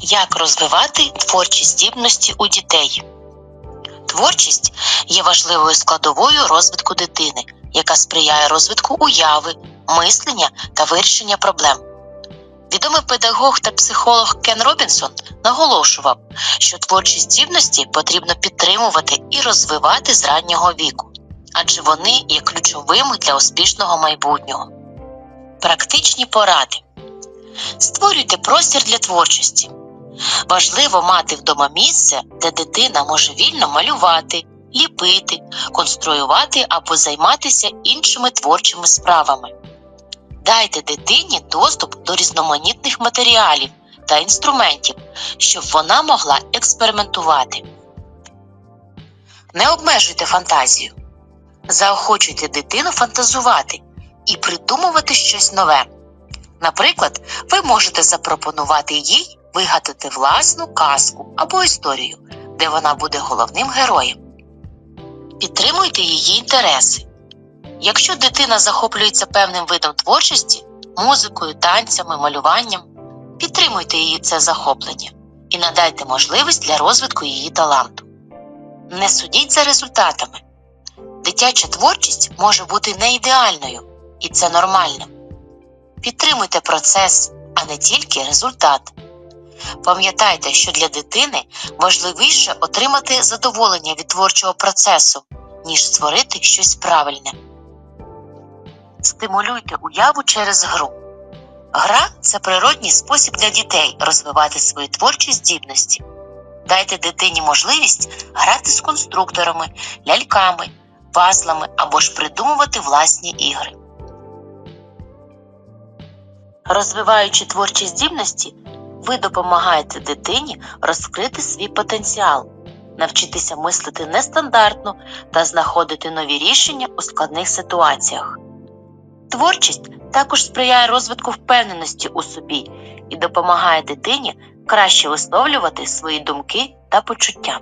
Як розвивати творчі здібності у дітей? Творчість є важливою складовою розвитку дитини, яка сприяє розвитку уяви, мислення та вирішення проблем. Відомий педагог та психолог Кен Робінсон наголошував, що творчі здібності потрібно підтримувати і розвивати з раннього віку, адже вони є ключовими для успішного майбутнього. Практичні поради створюйте простір для творчості. Важливо мати вдома місце, де дитина може вільно малювати, ліпити, конструювати або займатися іншими творчими справами. Дайте дитині доступ до різноманітних матеріалів та інструментів, щоб вона могла експериментувати. Не обмежуйте фантазію. Заохочуйте дитину фантазувати і придумувати щось нове. Наприклад, ви можете запропонувати їй вигадати власну казку або історію, де вона буде головним героєм. Підтримуйте її інтереси. Якщо дитина захоплюється певним видом творчості, музикою, танцями, малюванням, підтримуйте її це захоплення і надайте можливість для розвитку її таланту. Не судіть за результатами. Дитяча творчість може бути не ідеальною, і це нормально. Підтримуйте процес, а не тільки результат. Пам'ятайте, що для дитини важливіше отримати задоволення від творчого процесу, ніж створити щось правильне. Стимулюйте уяву через гру. Гра це природній спосіб для дітей розвивати свої творчі здібності. Дайте дитині можливість грати з конструкторами, ляльками, пазлами або ж придумувати власні ігри. Розвиваючи творчі здібності, ви допомагаєте дитині розкрити свій потенціал, навчитися мислити нестандартно та знаходити нові рішення у складних ситуаціях. Творчість також сприяє розвитку впевненості у собі і допомагає дитині краще висловлювати свої думки та почуття.